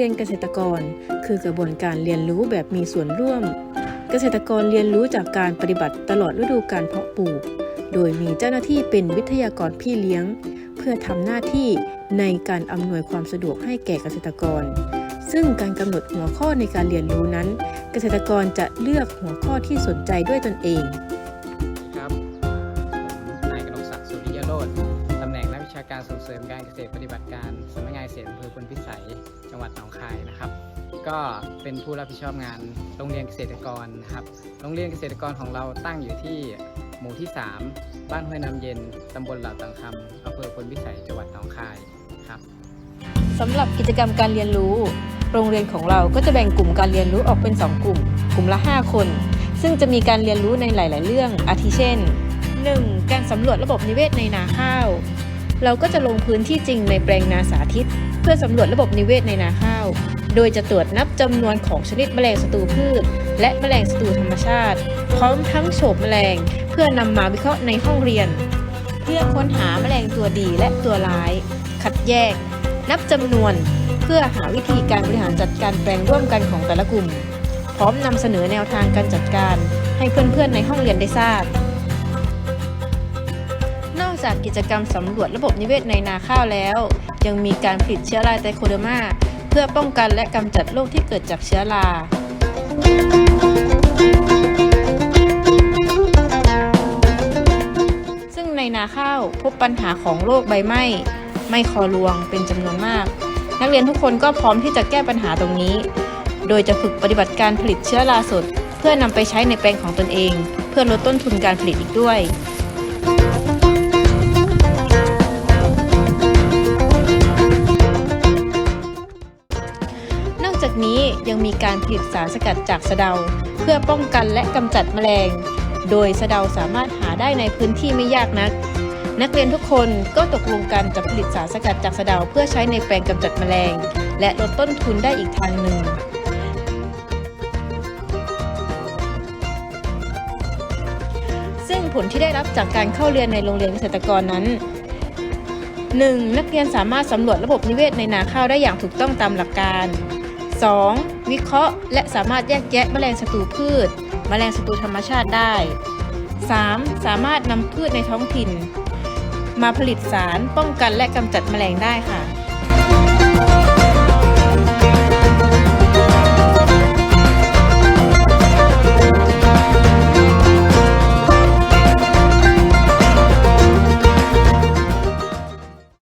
รียนเกษตรกร คือกระบวนการเรียนรู้แบบมีส่วนร่วม เกษตรกรเรียนรู้จากการปฏิบัติตลอดฤดูการเพาะปลูก โดยมีเจ้าหน้าที่เป็นวิทยากรพี่เลี้ยง เพื่อทำหน้าที่ในการอำนวยความสะดวกให้แก่เกษตรกร ซึ่งการกำหนดหัวข้อในการเรียนรู้นั้น เกษตรกรจะเลือกหัวข้อที่สนใจด้วยตนเอง ชาการส่งเสริมการเกษตรปฏิบัติการสำนักงานเกษตรอำเภอพลพิสัยจังหวัดหนองคายนะครับ ก็เป็นผู้รับผิดชอบงานโรงเรียนเกษตรกรนะครับ โรงเรียนเกษตรกรของเราตั้งอยู่ที่หมู่ที่ 3 บ้านห้วยน้ำเย็นตำบลเหล่าตังคำอำเภอพลพิสัยจังหวัดหนองคายครับสำหรับกิจกรรมการเรียนรู้ โรงเรียนของเราก็จะแบ่งกลุ่มการเรียนรู้ออกเป็น 2 กลุ่ม กลุ่มละ 5 คน ซึ่งจะมีการเรียนรู้ในหลาย ๆ เรื่องอาทิเช่น 1. การสำรวจระบบนิเวศในนาข้าว เราก็จะลงพื้นที่จริงในแปลงนาสาธิต เพื่อสำรวจระบบนิเวศในนาข้าว โดยจะตรวจนับจำนวนของชนิดแมลงศัตรูพืช และแมลงศัตรูธรรมชาติ พร้อมทั้งโฉบแมลง เพื่อนำมาวิเคราะห์ในห้องเรียน เพื่อค้นหาแมลงตัวดีและตัวร้าย คัดแยก นับจำนวน เพื่อหาวิธีการบริหารจัดการแปลงร่วมกันของแต่ละกลุ่ม พร้อมนำเสนอแนวทางการจัดการ ให้เพื่อนๆในห้องเรียนได้ทราบ จากกิจกรรมสำรวจระบบนิเวศในนาข้าวแล้ว ยังมีการผลิตเชื้อราไตโคเดอร์มาเพื่อป้องกันและกำจัดโรคที่เกิดจากเชื้อราซึ่งในนาข้าวพบปัญหาของโรคใบไหม้ ไม้คอรวงเป็นจำนวนมาก นักเรียนทุกคนก็พร้อมที่จะแก้ปัญหาตรงนี้ โดยจะฝึกปฏิบัติการผลิตเชื้อราสด เพื่อนำไปใช้ในแปลงของตนเอง เพื่อลดต้นทุนการผลิตอีกด้วย จากนี้ยังมีการผลิตสารสกัดจากสะเดา เพื่อป้องกันและกำจัดแมลง โดยสะเดาสามารถหาได้ในพื้นที่ไม่ยากนัก นักเรียนทุกคนก็ตกลงกันจะผลิตสารสกัดจากสะเดาเพื่อใช้ในแปลงกำจัดแมลง และลดต้นทุนได้อีกทางหนึ่งซึ่งผลที่ได้รับจากการเข้าเรียนในโรงเรียนเกษตรกรนั้น 1. นักเรียนสามารถสำรวจระบบนิเวศในนาข้าวได้อย่างถูกต้องตามหลักการ 2. วิเคราะห์และสามารถแยกแยะแมลงศัตรูพืช แมลงศัตรูธรรมชาติได้ 3. สามารถนำพืชในท้องถิ่น มาผลิตสารป้องกันและกำจัดแมลงได้ค่ะ